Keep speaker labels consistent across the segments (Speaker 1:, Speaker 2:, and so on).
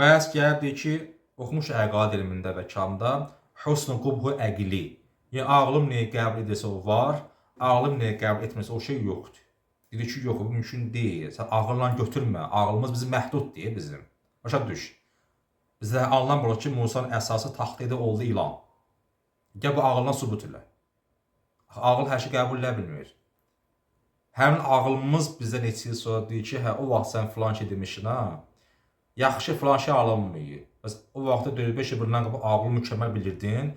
Speaker 1: Bəs gəlib ki, oxumuş əqaid elmində və kamda husnu qubhu əqli. Yəni ağlım nəyə qəbul edirsə o var, ağlım nəyə qəbul etmirsə o şey yoxdur. Dedi ki, yox, bu mümkün deyil. Sən ağılla götürmə. Ağlımız bizim məhduddur bizim. Başa düş. Bizdə alınan bu ki, Musanın əsası taxtida oldu ilan. Gəl bu ağıldan sübut elə. Ağıl hər şey qəbul edə bilmir. Həmin ağlımız bizə neçə il sonra deyir ki, hə o vaxt sən filan şey demişdin ha. Yaxşı filan şey alınmıyor. Bəs o vaxtda 4-5 il bundan qabaq ağlı mükəmməl bilirdin.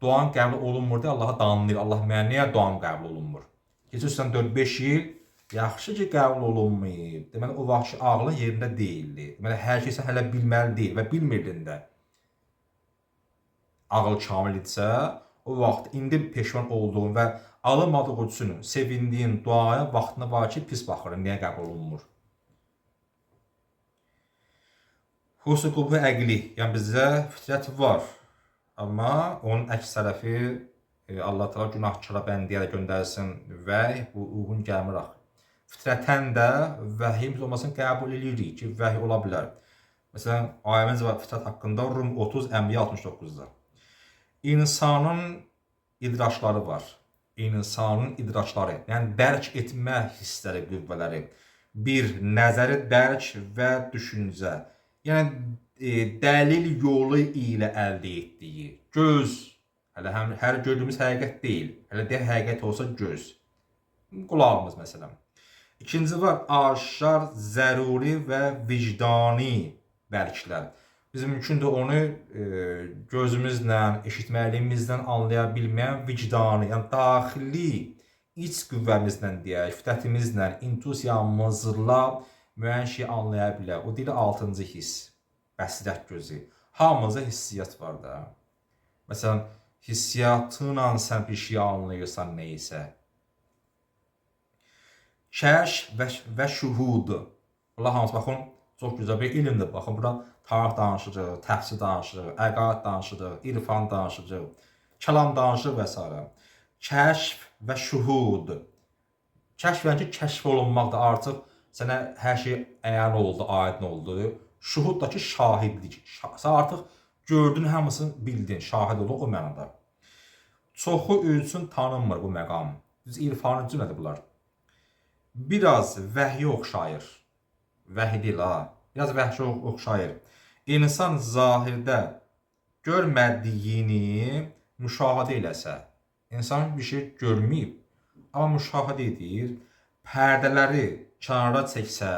Speaker 1: Duan qəbul olunmurdu, Allaha danlayır. Allah mənə niyə duam qəbul olunmur? Keçirsən 4-5 il yaxşı ki qəbul olunmayıb. Deməli o vaxtki ağlın yerində deyildi. Deməli hər sən hələ bilməli deyil və bilmirdin də. Ağıl kamil idisə, o vaxt indi peşman olduğun və alınmadığı üçün sevindiyin duaya vaxtına var ki, pis baxırım, niyə qəbul olunmur? Husn qubhu əqli, yəni bizdə fitrət var. Amma onun əks tərəfi e, Allah Taala günahkara bəndəyə göndərsin və bu uyğun gəlmir axı. Fitrətən də vəhy biz olmasını qəbul edirik ki, vəhy ola bilər. Məsələn, ayəmiz var fitrət haqqında Rum 30 Ənbiya 69-da. İnsanın idraçları var. İnsanın idraçları, yəni dərk etmə hissləri, qüvvələri. Bir, nəzəri dərk və düşüncə. Yəni e, dəlil yolu ilə əldə etdiyi. Göz, hələ həm hər gördüyümüz həqiqət deyil. Hələ də həqiqət olsa göz. Qulağımız məsələn. İkinci var aşkar, zəruri və vicdani bərklər. Biz mümkündür onu e, gözümüzlə, eşitməliyimizlə anlaya bilməyən vicdani, yəni daxili iç qüvvəmizlə deyək, fitrətimizlə, intuisiyamızla müəyyən şey anlaya bilər. O deyil 6-cı hiss, bəsirət gözü. Hamımızda hissiyat var da. Məsələn, hissiyatınla sən bir şey anlayırsan neysə. Kəşf və, və şuhud. Allah hamısı baxın, çox gözəl bir elmdir. Baxın, bura tarix danışırıq, təfsir danışırıq, əqaid danışırıq, irfan danışırıq, kəlam danışırıq və s. Kəşf və şuhud. Kəşf yəni ki, kəşf olunmaqdır. Artıq sənə hər şey əyan oldu, aydın oldu. Şuhud da ki, şahidlik. Sən artıq gördün, hamısını bildin, şahid oldun o mənada. Çoxu üçün tanınmır bu məqam. Biz irfanı cümlədir bunlar. Biraz vəhyə oxşayır. Vəhy deyil ha. Biraz vəhşi oxşayır. İnsan zahirdə görmədiyini müşahidə eləsə, insan bir şey görməyib, amma müşahidə edir, pərdələri kənara çəksə,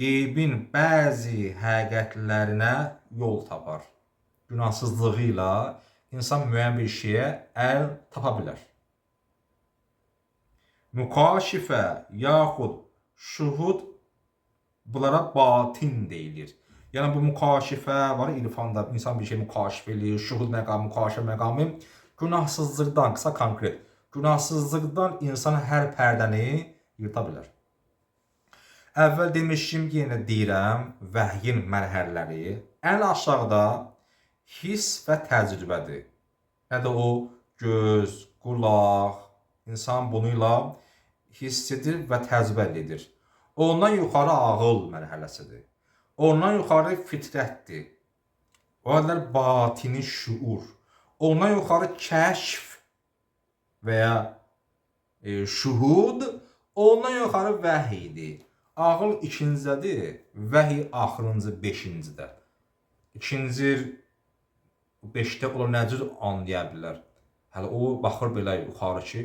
Speaker 1: qeybin bəzi həqiqətlərinə yol tapar. Günahsızlığı ilə insan müəyyən bir şeyə əl tapa bilər. Mükaşifə yaxud şuhud bunlara batin deyilir. Yəni bu mükaşifə var irfanda insan bir şey mükaşif eləyir, şuhud məqamı, mükaşifə məqamı günahsızlıqdan, qısa konkret, günahsızlıqdan insan hər pərdəni yırta bilər. Əvvəl demişdim ki, yenə deyirəm, vəhyin mərhələləri ən aşağıda hiss və təcrübədir. Nədir o? Göz, qulaq, insan bunu ilə hiss edir və təcrübə edir. Ondan yuxarı ağıl mərhələsidir. Ondan yuxarı fitrətdir. O qədər batini şuur. Ondan yuxarı kəşf və ya e, şuhud, ondan yuxarı vəhiydir. Ağıl ikincidədir, vəhiy axırıncı beşincidə. İkinci beşdə olan nə cür anlaya bilər? Hələ o baxır belə yuxarı ki,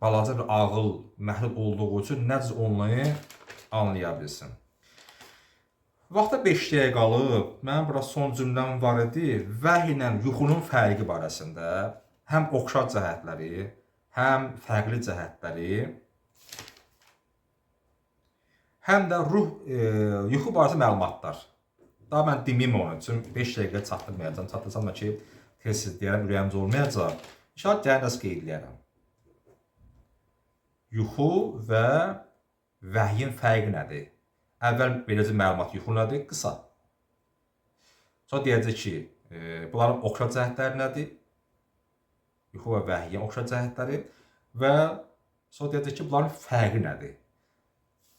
Speaker 1: balaca bir ağıl məhlul olduğu üçün nə cür onları anlaya bilsin. Vaxta 5 dəqiqə qalıb, mənim bura son cümləm var idi. Vəhy ilə yuxunun fərqi barəsində həm oxşar cəhətləri, həm fərqli cəhətləri, həm də ruh e, yuxu barəsində məlumatlar. Daha mən deməyim onun üçün 5 dəqiqə çatdırmayacağam. Çatdırsam da ki, tez-tez deyərəm, ürəyimcə olmayacaq. İnşallah gələcək qeyd edərəm. Yuxu və vəhyin fərqi nədir? Əvvəl beləcə məlumat yuxu nədir? Qısa. Sonra deyəcək ki, e, bunların oxşar cəhətləri nədir? Yuxu və vəhyin oxşar cəhətləri və sonra deyəcək ki, bunların fərqi nədir?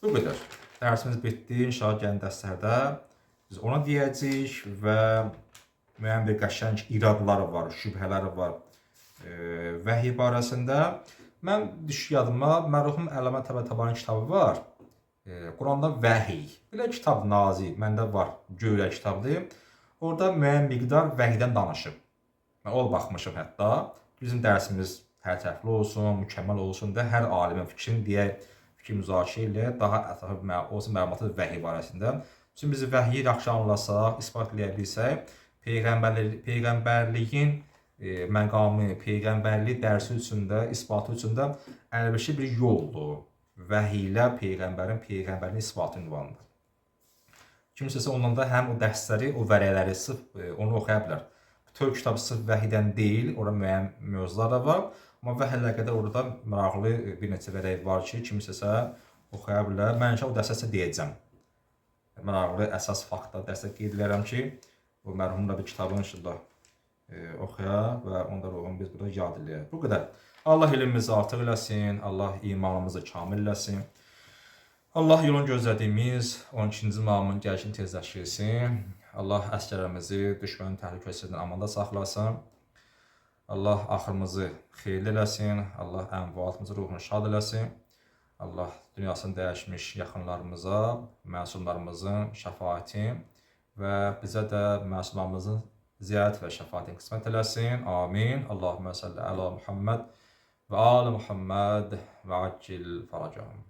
Speaker 1: Bu qədər. Dərsimiz bitdi. İnşallah gələn dərslərdə Biz ona deyəcəyik və müəyyən bir qəşəng iradları var, şübhələri var e, vəhiy barəsində. Mən düş yadıma mərhum Ələmə Təbətəbanın kitabı var. E, Quranda vəhiy. Belə kitab nazi məndə var, göyrək kitabdır. Orada müəyyən miqdar vəhiydən danışıb. Mən ol baxmışam hətta. Bizim dərsimiz hər tərəfli olsun, mükəmməl olsun da hər alimin fikrini deyək, fikir müzakirə ilə daha ətraflı məl- olsun məlumatı vəhiy barəsində. Çünki biz vəhyi yaxşı anlasaq, isbatlaya bilsək, peyğəmbərlik peyğəmbərliyin e, məqamı, peyğəmbərlik dərsi üçün də, isbatı üçün də əlverişli bir yoldur. Vəhiy ilə peyğəmbərin peyğəmbərliyin isbatı ünvanıdır. Kimsəsə ondan da həm o dərsləri, o vərəqləri sırf e, onu oxuya bilər. Bütöv kitabı sırf vəhiydən deyil, orada müəyyən mövzular da var. Amma vəhiy əlaqədə orada maraqlı bir neçə vərəq var ki, kimsəsə oxuya bilər. Mən inşallah o dərsdə deyəcəm. Maraqlı əsas faktlar dərsdə qeyd edirəm ki, bu mərhumun da bir kitabını inşallah e, oxuya və onda ruhun biz burada yad eləyək. Bu qədər. Allah elmimizi artıq eləsin, Allah imanımızı kamil eləsin. Allah yolun gözlədiyimiz 12-ci mamın gəlişini tezləşdirsin. Allah əskərlərimizi düşmənin təhlükəsizliyindən amanda saxlasın. Allah axırımızı xeyirli eləsin. Allah ənvalımızı ruhunu şad eləsin. Allah dünyasını dəyişmiş yaxınlarımıza, məsumlarımızın şəfaəti və bizə də məsumlarımızın ziyarət və şəfaətini qismət eləsin. Amin. Allahümmə salli əla Muhammed və ali Muhammed və accil faracahum.